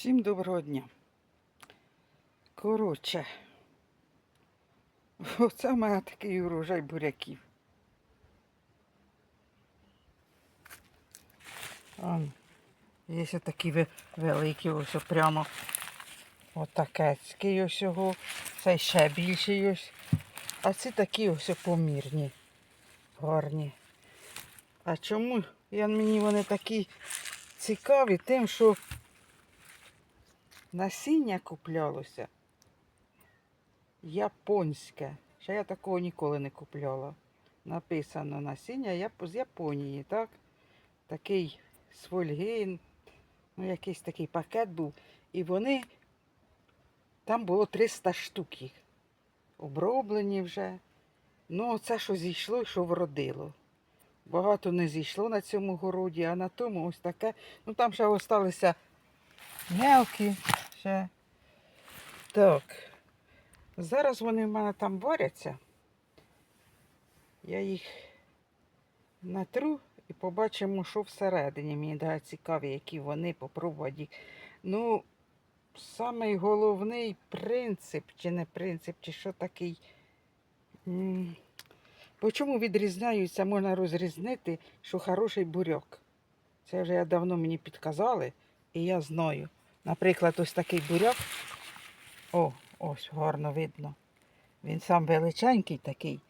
Всім доброго дня. Коротше, оце в такий урожай буряків. Он, є ось такі великі, ось прямо отакецький ось його. Цей ще більший ось. А ці такі ось помірні, гарні. А чому я, мені вони такі цікаві тим, що насіння куплялося японське. Ще я такого ніколи не купляла. Написано насіння з Японії, так? Такий з фольги, ну якийсь такий пакет був. І вони, там було 300 штук їх. Оброблені вже. Ну, це що зійшло, що вродило. Багато не зійшло на цьому городі, а на тому ось таке. Ну там ще залишилися мелкі ще. Так. Зараз вони в мене там борються. Я їх натру і побачимо, що всередині. Мені да, цікаві, які вони, попробувати. Ну, самий головний принцип, чи не принцип, чи що такий. По чому відрізняються, можна розрізнити, що хороший буряк. Це вже я давно мені підказали, і я знаю. Наприклад, ось такий буряк. О, ось гарно видно. Він сам величенький такий,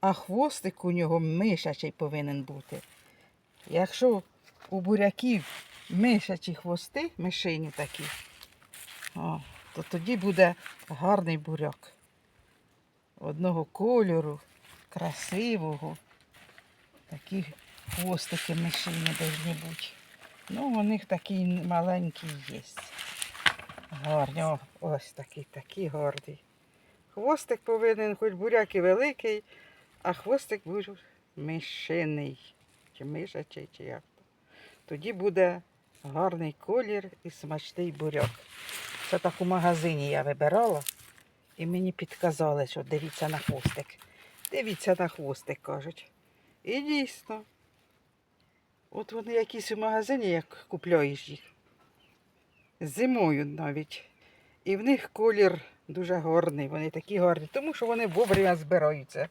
а хвостик у нього мишачий повинен бути. Якщо у буряків мишачі хвости, мишині такі, о, то тоді буде гарний буряк. Одного кольору, красивого. Такі хвостики мишині повинні бути. Ну, у них такі маленькі є. Гарні, ось такий, такий гарний. Хвостик повинен, хоч буряк і великий, а хвостик буде мишиний. Чи мишачий, чи як то. Тоді буде гарний колір і смачний буряк. Це так у магазині я вибирала, і мені підказали, що дивіться на хвостик. Дивіться на хвостик, кажуть. І дійсно. От вони якісь у магазині, як купляєш їх. Зимою навіть. І в них колір дуже гарний, вони такі гарні, тому що вони вовремя збираються.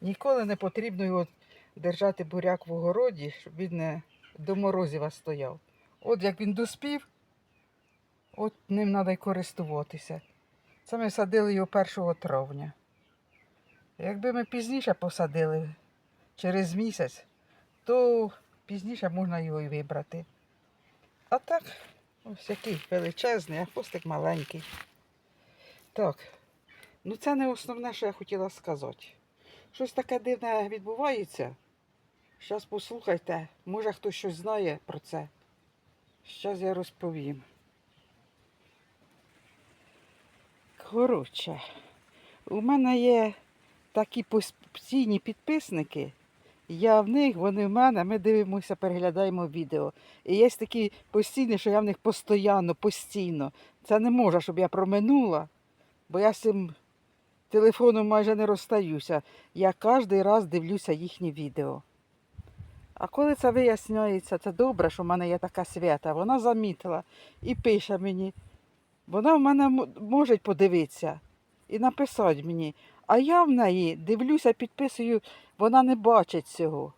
Ніколи не потрібно його держати буряк в огороді, щоб він не до морозива стояв. От як він доспів, от ним треба й користуватися. Це ми садили його 1 травня. Якби ми пізніше посадили через місяць, то пізніше можна його і вибрати. А так, ось який величезний, а хвостик маленький. Так, ну це не основне, що я хотіла сказати. Щось таке дивне відбувається. Зараз послухайте, може хтось щось знає про це. Зараз я розповім. Коротше, у мене є такі постійні підписники. Я в них, вони в мене, ми дивимося, переглядаємо відео. І є такі постійні, що я в них постійно, постійно. Це не може, щоб я проминула, бо я з цим телефоном майже не розстаюся. Я кожен раз дивлюся їхні відео. А коли це виясняється, це добре, що в мене є така свята. Вона замітила і пише мені. Вона в мене може подивитися і написати мені. А я в неї дивлюся, підписую, вона не бачить цього.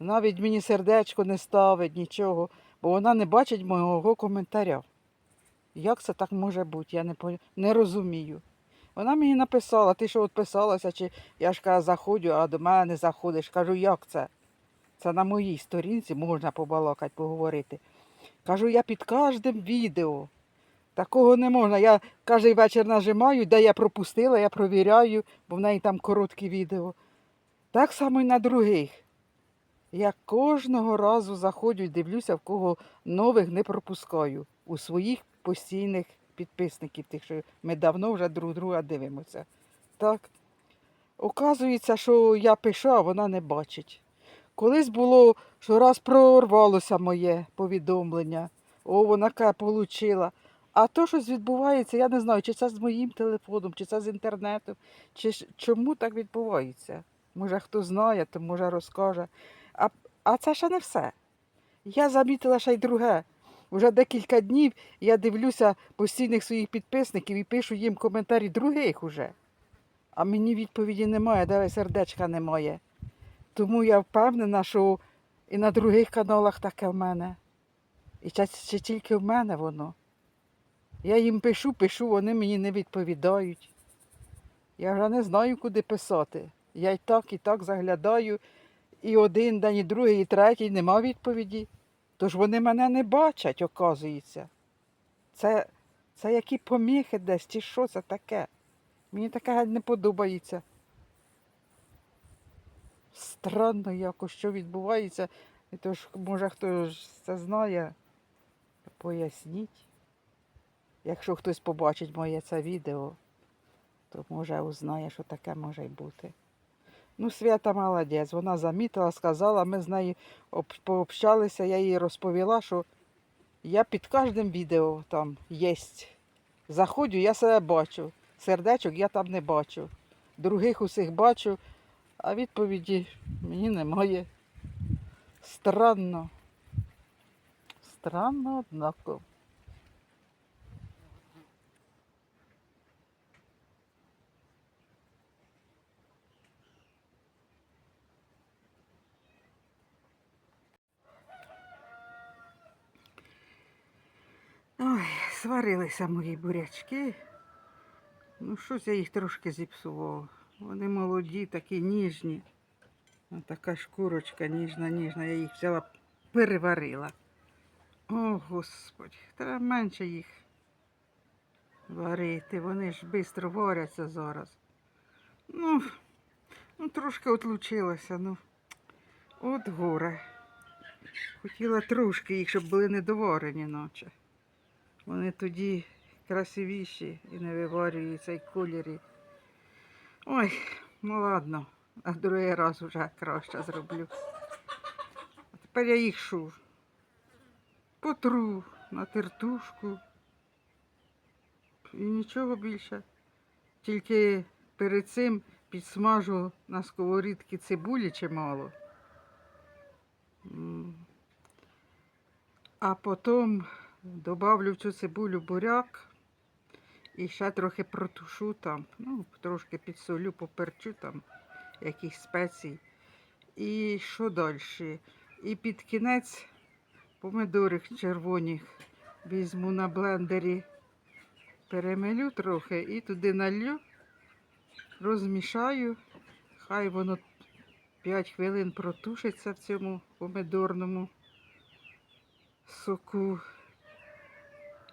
Навіть мені сердечко не ставить нічого, бо вона не бачить мого коментаря. Як це так може бути? Я не, не розумію. Вона мені написала, ти що відписалася, чи я ж кажу, заходжу, а до мене не заходиш. Кажу, як це? Це на моїй сторінці можна побалакати, поговорити. Кажу, я під кожним відео. Такого не можна. Я кожен вечір нажимаю, де я пропустила, я провіряю, бо в неї там короткі відео. Так само і на других. Я кожного разу заходжу і дивлюся, в кого нових не пропускаю. У своїх постійних підписників, тих, що ми давно вже друг друга дивимося. Так. Оказується, що я пишу, а вона не бачить. Колись було, що раз прорвалося моє повідомлення. О, вона ка отримала. А то, щось відбувається, я не знаю, чи це з моїм телефоном, чи це з інтернету, чи чому так відбувається. Може, хто знає, то може розкаже. А, а це ще не все. Я замітила ще й друге. Уже декілька днів я дивлюся постійних своїх підписників і пишу їм коментарі других уже. А мені відповіді немає, навіть сердечка немає. Тому я впевнена, що і на других каналах таке в мене. І чи, чи тільки в мене воно. Я їм пишу, пишу, вони мені не відповідають. Я вже не знаю, куди писати. Я і так, і так заглядаю, і один день, і другий, і третій нема відповіді. Тож вони мене не бачать, оказується. Це, це які поміхи десь, чи що це таке? Мені таке не подобається. Странно якось, що відбувається. І тож, може, хтось це знає, поясніть. Якщо хтось побачить моє це відео, то може узнає, що таке може й бути. Ну, Свята молодець, вона замітила, сказала, ми з нею пообщалися, я їй розповіла, що я під кожним відео там є. Заходжу, я себе бачу. Сердечок я там не бачу. Других усіх бачу, а відповіді мені немає. Странно. Странно, однако. Ой, сварилися мої бурячки. Ну, щось я їх трошки зіпсував. Вони молоді, такі ніжні. Ось така шкурочка ніжна, ніжна. Я їх взяла, переварила. О, Господи, треба менше їх варити. Вони ж швидко варяться зараз. Ну, ну трошки отлучилася, ну. От горе. Хотіла трошки їх, щоб були недоварені наче. Вони тоді красивіші і не виварюються і кольорі. Ой, ну ладно, а другий раз вже краще зроблю. А тепер я їх шу. Потру на тертушку. І нічого більше. Тільки перед цим підсмажу на сковорідці цибулі чимало. А потім добавлю в цю цибулю буряк і ще трохи протушу там, ну, трошки підсолю, поперчу там якихось спецій. І що далі? І під кінець помидори червоні візьму на блендері, перемелю трохи і туди налью, розмішаю. Хай воно 5 хвилин протушиться в цьому помидорному соку.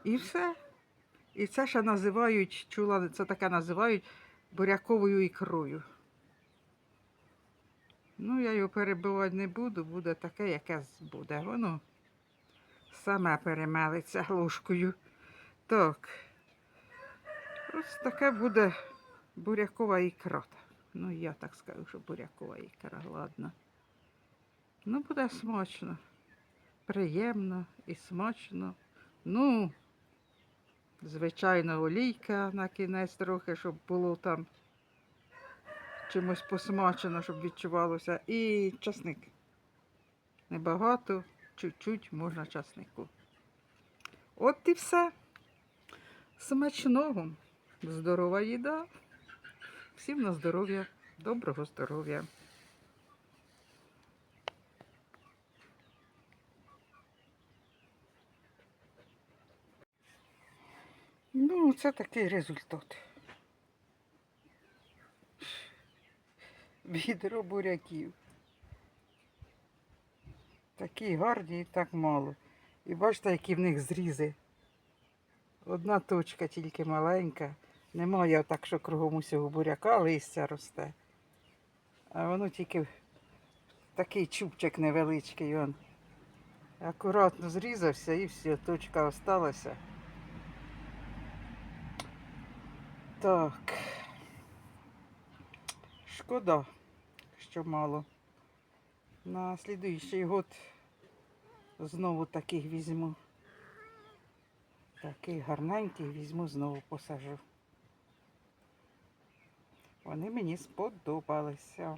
І все. І це ще називають, чула, це таке називають буряковою ікрою. Ну, я його перебивати не буду, буде таке, яке буде. Воно саме перемелиться ложкою. Так. Ось таке буде бурякова ікра. Ну, я так скажу, що бурякова ікра, ладно. Ну, буде смачно. Приємно і смачно. Ну, звичайно, олійка на кінець трохи, щоб було там чимось посмачено, щоб відчувалося. І часник. Небагато, чуть-чуть можна часнику. От і все. Смачного. Здорова їда. Всім на здоров'я, доброго здоров'я. Ну, це такий результат. Відро буряків. Такі гарні і так мало. І бачите, які в них зрізи. Одна точка тільки маленька. Немає так, що кругом усього буряка листя росте. А воно тільки такий чубчик невеличкий. Он. Акуратно зрізався і все, точка осталася. Так. Шкода, що мало. На слідуючий год знову таких візьму. Таких гарненьких візьму, знову посажу. Вони мені сподобалися.